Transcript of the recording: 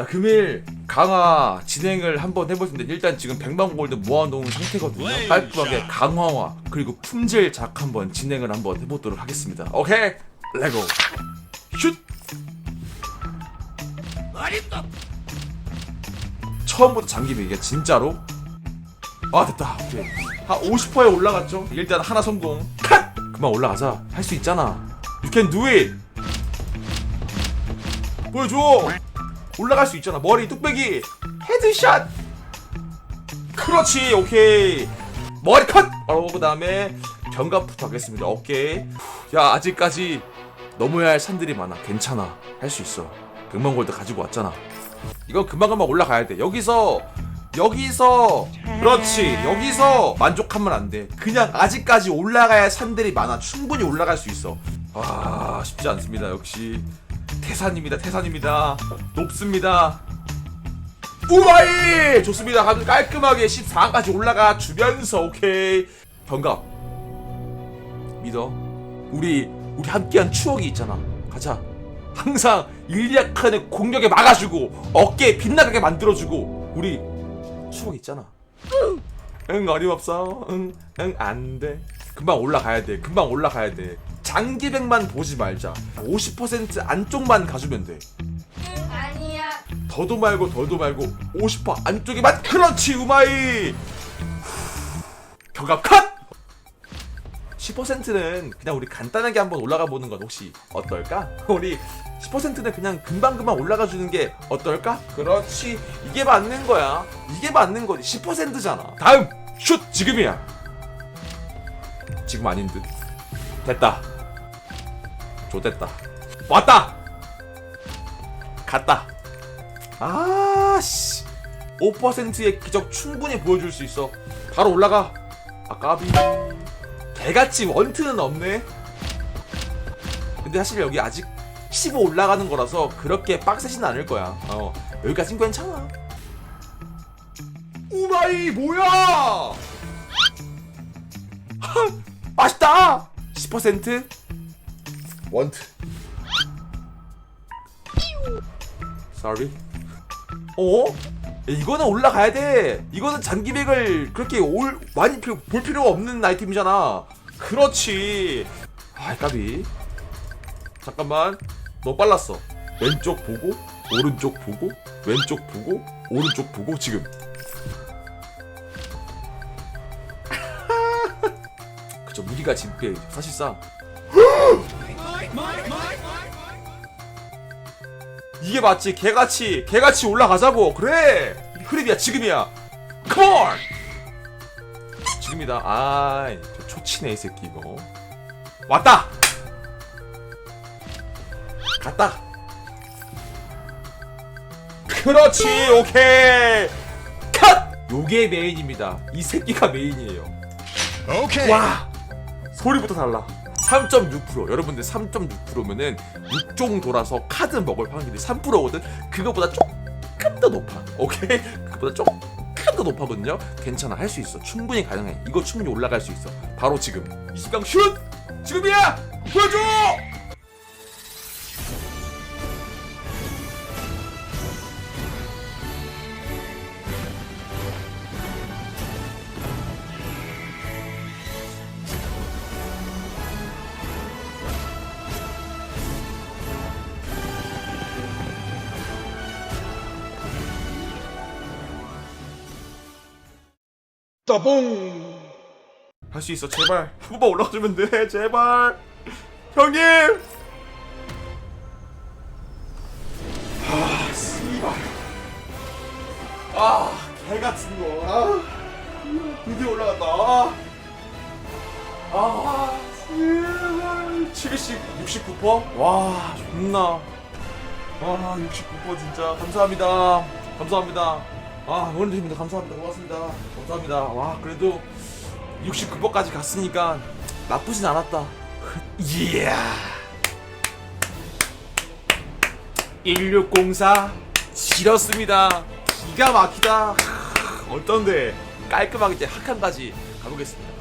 자 금일 강화 진행을 한번 텐데 일단 지금 100만 골드 모아놓은 상태거든요. 깔끔하게 강화와 그리고 품질 작 한번 진행을 한번 해보도록 하겠습니다. 오케이 레고. 슛! 처음부터 잠기면 이게 진짜로? 아 됐다. 오케이. 한 50%에 올라갔죠? 일단 하나 성공. 컷! 그만 올라가자. 할 수 있잖아. You can do it! 보여줘 올라갈 수 있잖아. 머리 뚝배기. 헤드샷. 그렇지 오케이. 머리 컷! 바로 그 다음에 견갑부터 하겠습니다. 오케이. 야 아직까지 넘어야 할 산들이 많아. 괜찮아. 할 수 있어. 100만 골드 가지고 왔잖아. 이건 금방금방 올라가야 돼. 여기서 여기서. 그렇지. 여기서 만족하면 안 돼. 그냥 아직까지 올라가야 할 산들이 많아. 충분히 올라갈 수 있어. 아 쉽지 않습니다. 역시 태산입니다 태산입니다. 높습니다. 우마이! 좋습니다. 아주 깔끔하게 14까지 올라가 주면서 오케이. 경갑. 믿어. 우리 우리 함께한 추억이 있잖아. 가자. 항상 일리아칸의 공격에 막아주고 어깨에 빛나게 만들어주고 우리 추억 있잖아. 응 어림없어. 응 응 안돼. 금방 올라가야 돼. 금방 올라가야 돼 장기백만 보지 말자. 50% 안쪽만 가주면 돼. 아니야. 더도 말고 더도 말고 50% 안쪽에만. 그렇지 우마이. 경갑 컷! 10%는 그냥 우리 간단하게 한번 올라가 보는 건 혹시 어떨까? 우리 10%는 그냥 금방금방 올라가 주는 게 어떨까? 그렇지. 이게 맞는 거야. 이게 맞는 거지. 10%잖아. 다음 슛 지금이야. 지금 아닌 듯. 됐다 좋됐다. 왔다! 갔다. 아씨. 5%의 기적 충분히 보여줄 수 있어. 바로 올라가. 아 까비. 개같이 원트는 없네. 근데 사실 여기 아직 15 올라가는 거라서 그렇게 빡세진 않을 거야. 어 여기까진 괜찮아. 우마이 뭐야? 하, 맛있다! 10% 원트 sorry 어? 야, 이거는 올라가야 돼. 이거는 장기백을 그렇게 올 많이 필요, 볼 필요가 없는 아이템이잖아. 그렇지. 아, 까비. 잠깐만. 너 빨랐어. 왼쪽 보고, 오른쪽 보고, 왼쪽 보고, 오른쪽 보고 지금. 그쵸 무기가 진피해 사실상 이게 맞지? 개같이 개같이 올라가자고. 그래! 흐름이야 지금이야. 컴온 지금이다. 아이 저 초치네 이 새끼 이거. 왔다! 갔다. 그렇지 오케이. 컷! 요게 메인입니다. 이 새끼가 메인이에요. 오케이. 와! 소리부터 달라 3.6% 여러분들 3.6%면은 6종 돌아서 카드 먹을 확률이 3%거든. 그거보다 조금 더 높아. 오케이? 그거보다 조금 더 높아거든요. 괜찮아. 할 수 있어. 충분히 가능해. 이거 충분히 올라갈 수 있어. 바로 지금. 이시강 슛! 지금이야! 보여줘 따봉. 할 수 있어 제발. 한 번만 올라가주면 돼 제발. 형님! 아 씨발. 아 개같은 거아 드디어 올라갔다. 아, 아 제발. 70 69%? 와 존나. 와 69% 진짜. 감사합니다. 감사합니다 아 응원해주십니다. 감사합니다. 고맙습니다. 감사합니다. 와 그래도 69번까지 갔으니까 나쁘진 않았다. 이야. 1604 지렸습니다. 기가 막히다. 하, 어떤데? 깔끔하게 이제 학한까지 가보겠습니다